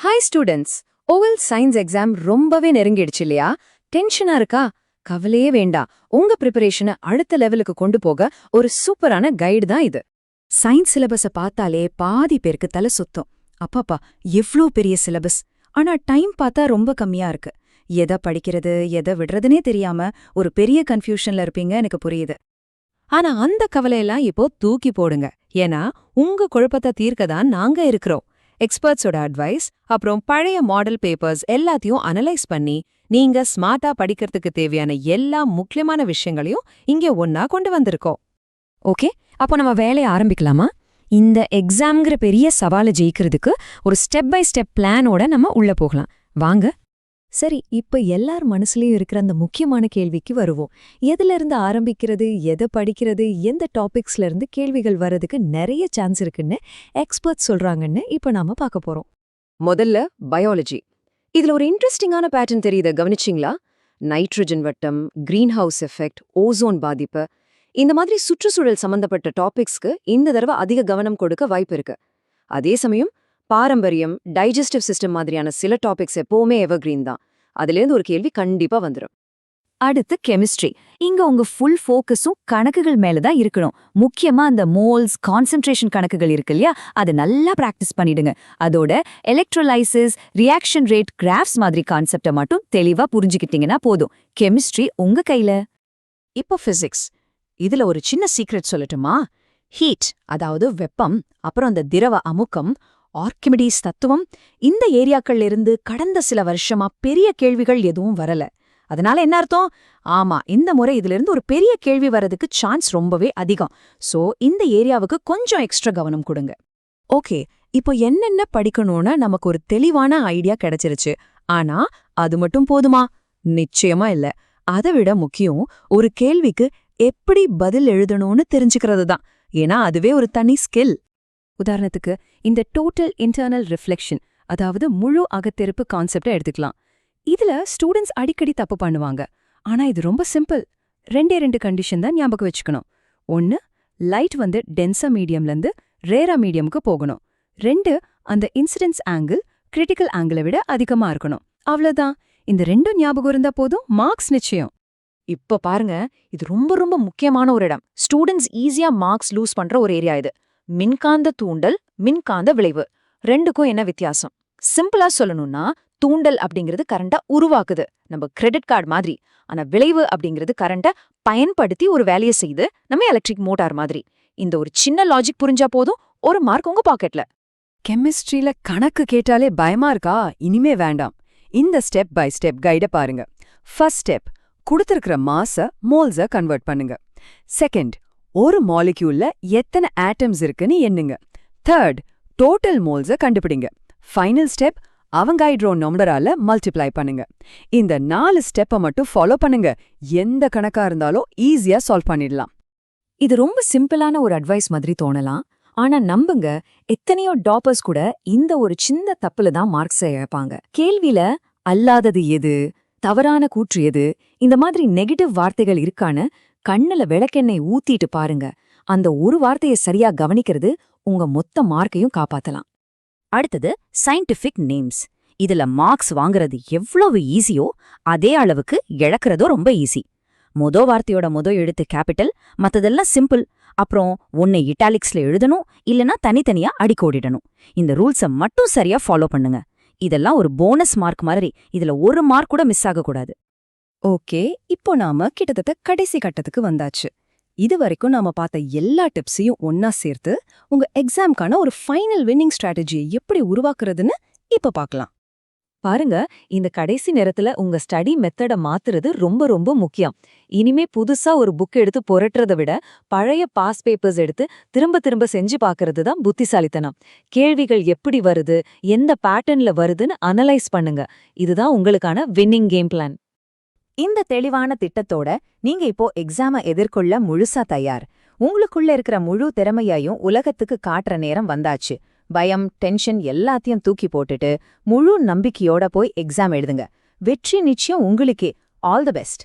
Hi students overall science exam ரொம்பவே நெருங்கிடுச்சு இல்லையா? டென்ஷனா இருக்கா? கவலையே வேண்டாம். உங்க ப்ரிப்பரேஷனை அடுத்த லெவலுக்கு கொண்டு போக ஒரு சூப்பரான கைடு தான் இது. சயின்ஸ் சிலபஸ பார்த்தாலே பாதி பேருக்கு தலை சுத்தம். அப்பாப்பா எவ்ளோ பெரிய சிலபஸ் ஆனா டைம் பார்த்தா ரொம்ப கம்மியா இருக்கு. எதை படிக்கிறது எதை விடுறதுனே தெரியாம ஒரு பெரிய கன்ஃபியூஷன்ல இருப்பீங்க எனக்கு புரியுது. ஆனா அந்த கவலையெல்லாம் இப்போ தூக்கி போடுங்க. ஏன்னா உங்க குழப்பத்தை தீர்க்க தான் நாங்க இருக்கிறோம். எக்ஸ்பர்ட்ஸோட அட்வைஸ் அப்புறம் பழைய மாடல் பேப்பர்ஸ் எல்லாத்தையும் அனலைஸ் பண்ணி நீங்க ஸ்மார்ட்டா படிக்கிறதுக்கு தேவையான எல்லா முக்கியமான விஷயங்களையும் இங்க ஒன்னா கொண்டு வந்திருக்கோம். ஓகே? அப்போ நம்ம வேலையை ஆரம்பிக்கலாமா? இந்த எக்ஸாம்ங்கிற பெரிய சவாலை ஜெயிக்கிறதுக்கு ஒரு ஸ்டெப் பை ஸ்டெப் பிளானோட நம்ம உள்ள போகலாம். வாங்க சரி இப்ப எல்லார் மனசுலயும் இருக்கிற அந்த முக்கியமான கேள்விக்கு வருவோம். எதுல இருந்து ஆரம்பிக்கிறது எதை படிக்கிறது எந்த டாபிக்ஸ்ல இருந்து கேள்விகள் வர்றதுக்கு நிறைய சான்ஸ் இருக்குன்னு எக்ஸ்பர்ட்ஸ் சொல்றாங்கன்னு இப்ப நாம பார்க்க போறோம். முதல்ல பயாலஜி இதுல ஒரு இன்ட்ரெஸ்டிங்கான பேட்டர்ன் தெரியுது கவனிச்சிங்களா? நைட்ரஜன் வட்டம் கிரீன் ஹவுஸ் எஃபெக்ட் ஓசோன் பாதிப்பு. இந்த மாதிரி சுற்றுச்சூழல் சம்பந்தப்பட்ட டாபிக்ஸ்க்கு இந்த தடவை அதிக கவனம் கொடுக்க வாய்ப்பு இருக்கு. அதே சமயம் பாரம்பரியம் டைஜஸ்டிவ் சிஸ்டம் மாதிரியான சில டாபிக்ஸ் எப்பவுமே எவர்கிரீன் தான். அதுலேருந்து ஒரு கேள்வி கண்டிப்பா வந்துடும் அடுத்து கெமிஸ்ட்ரி இங்க உங்க ஃபுல் ஃபோக்கஸும் கணக்குகள் மேல தான் இருக்கணும். முக்கியமா அந்த மோல்ஸ் கான்சென்ட்ரேஷன் கணக்குகள் இருக்கு இல்லையா? அதை நல்லா பிராக்டிஸ் பண்ணிடுங்க. அதோட எலக்ட்ரோலைசிஸ் ரியாக்ஷன் ரேட் கிராஃப்ஸ் மாதிரி கான்செப்டை மட்டும் தெளிவா புரிஞ்சுக்கிட்டீங்கன்னா போதும். கெமிஸ்ட்ரி உங்க கையில. இப்போ பிசிக்ஸ் இதுல ஒரு சின்ன சீக்ரெட் சொல்லட்டுமா? ஹீட் அதாவது வெப்பம் அப்புறம் அந்த திரவ அமுக்கம் ஆர்கிமிடிஸ் தத்துவம் இந்த ஏரியாக்கள்ல இருந்து கடந்த சில வருஷமா பெரிய கேள்விகள் எதுவும் வரல. அதனால என்ன அர்த்தம்? ஆமா இந்த முறை இதுல இருந்து ஒரு பெரிய கேள்வி வரதுக்கு சான்ஸ் ரொம்பவே அதிகம். சோ இந்த ஏரியாவுக்கு கொஞ்சம் எக்ஸ்ட்ரா கவனம் கொடுங்க. ஓகே இப்போ என்னென்ன படிக்கணும்னு நமக்கு ஒரு தெளிவான ஐடியா கிடைச்சிருச்சு. ஆனா அது மட்டும் போதுமா? நிச்சயமா இல்ல. அதை விட முக்கியம் ஒரு கேள்விக்கு எப்படி பதில் எழுதணும்னு தெரிஞ்சுக்கிறது தான் ஏன்னா அதுவே ஒரு தனி ஸ்கில் உதாரணத்துக்கு இந்த டோட்டல் இன்டர்னல் ரிஃப்ளெக்ஷன் அதாவது முழு அகத்தெருப்பு கான்செப்டை எடுத்துக்கலாம். இதுல ஸ்டூடெண்ட்ஸ் அடிக்கடி தப்பு பண்ணுவாங்க. ஆனா இது ரொம்ப சிம்பிள் ரெண்டே ரெண்டு கண்டிஷன் தான் ஞாபகம் வச்சுக்கணும். ஒன்னு லைட் வந்து டென்சா மீடியம்லேருந்து ரேரா மீடியமுக்கு போகணும். ரெண்டு அந்த இன்சிடென்ஸ் ஆங்கிள் கிரிட்டிக்கல் ஆங்கிளை விட அதிகமா இருக்கணும். அவ்வளவுதான். இந்த ரெண்டும் ஞாபகம் இருந்தா போதும் மார்க்ஸ் நிச்சயம். இப்ப பாருங்க இது ரொம்ப ரொம்ப முக்கியமான ஒரு இடம். ஸ்டூடெண்ட்ஸ் ஈஸியா மார்க்ஸ் லூஸ் பண்ற ஒரு ஏரியா இது. மின்காந்த தூண்டல் மின்காந்த விளைவு. ரெண்டுக்கும் என்ன வித்தியாசம்? சிம்பிளா சொல்லணும்னா தூண்டல் அப்படிங்கிறது கரண்டா உருவாக்குது. நம்ம கிரெடிட் கார்டு மாதிரி. ஆனா விளைவு அப்படிங்கிறது கரண்டை பயன்படுத்தி ஒரு வேலையை செய்து நம்ம எலக்ட்ரிக் மோட்டார் மாதிரி. இந்த ஒரு சின்ன லாஜிக் புரிஞ்சா போதும் ஒரு மார்க் உங்க பாக்கெட்ல கெமிஸ்ட்ரியில கணக்கு கேட்டாலே பயமா இருக்கா? இனிமே வேண்டாம். இந்த ஸ்டெப் பை ஸ்டெப் கைட பாருங்க. ஃபர்ஸ்ட் ஸ்டெப் கொடுத்திருக்கிற மாஸ மோல்ஸ கன்வெர்ட் பண்ணுங்க. செகண்ட் ஒரு மாலிக்யூல்ல எத்தனை ஆட்டம்ஸ் இருக்குன்னு எண்ணுங்க. தேர்ட் டோட்டல் மோல்ஸ கண்டுபிடிங்க. ஃபைனல் ஸ்டெப் அவங்காய்ட்ரோ நம்பரால மல்டிப்ளை பண்ணுங்க. இந்த நாலு ஸ்டெப்பை மட்டும் ஃபாலோ பண்ணுங்க. எந்த கணக்கா இருந்தாலும் ஈஸியா சால்வ் பண்ணிடலாம். இது ரொம்ப சிம்பிளான ஒரு அட்வைஸ் மாதிரி தோணலாம். ஆனா நம்புங்க எத்தனையோ டாப்பர்ஸ் கூட இந்த ஒரு சின்ன தப்புல தான் மார்க்ஸை இழப்பாங்க. கேள்வியில அல்லாதது எது? தவறான கூற்று எது? இந்த மாதிரி நெகட்டிவ் வார்த்தைகள் இருக்கான்னு கண்ணுல விளக்கெண்ணெய் ஊத்திட்டு பாருங்க. அந்த ஒரு வார்த்தையை சரியா கவனிக்கிறது உங்க மொத்த மார்க்கையும் காப்பாத்தலாம். அடுத்தது சயின்டிஃபிக் நேம்ஸ் இதுல மார்க்ஸ் வாங்குறது எவ்வளவு ஈஸியோ அதே அளவுக்கு இழக்கிறதோ ரொம்ப ஈஸி மொதோ வார்த்தையோட மொதோ எழுத்து கேபிட்டல் மத்ததெல்லாம் சிம்பிள் அப்புறம் ஒன்னு இட்டாலிக்ஸ்ல எழுதணும் இல்லனா தனித்தனியா அடிக்கோடிடணும் இந்த ரூல்ஸை மட்டும் சரியா ஃபாலோ பண்ணுங்க. இதெல்லாம் ஒரு போனஸ் மார்க் மாதிரி. இதுல ஒரு மார்க் கூட மிஸ் ஆகக்கூடாது. ஓகே இப்போ நாம கிட்டத்தட்ட கடைசி கட்டத்துக்கு வந்தாச்சு. இது வரைக்கும் நாம பார்த்த எல்லா டிப்ஸையும் ஒன்னா சேர்த்து உங்க எக்ஸாம்க்கான ஒரு ஃபைனல் வின்னிங் ஸ்ட்ராட்டஜியை எப்படி உருவாக்குறதுன்னு இப்ப பார்க்கலாம். பாருங்க இந்த கடைசி நேரத்துல உங்க ஸ்டடி மெத்தட மாத்துறது ரொம்ப ரொம்ப முக்கியம். இனிமே புதுசா ஒரு புக் எடுத்து புரட்டுறதை விட பழைய பாஸ் பேப்பர்ஸ் எடுத்து திரும்ப திரும்ப செஞ்சு பார்க்கறது தான் புத்திசாலித்தனம். கேள்விகள் எப்படி வருது எந்த பேட்டர்ன்ல வருதுன்னு அனலைஸ் பண்ணுங்க. இதுதான் உங்களுக்கான வின்னிங் கேம் பிளான். இந்த தெளிவான திட்டத்தோட நீங்க இப்போ எக்ஸாம எதிர்கொள்ள முழுசா தயார். உங்களுக்குள்ள இருக்கிற முழு திறமையையும் உலகத்துக்கு காட்டுற நேரம் வந்தாச்சு. பயம் டென்ஷன் எல்லாத்தையும் தூக்கி போட்டுட்டு முழு நம்பிக்கையோட போய் எக்ஸாம் எழுதுங்க. வெற்றி நிச்சயம் உங்களுக்கே. All the best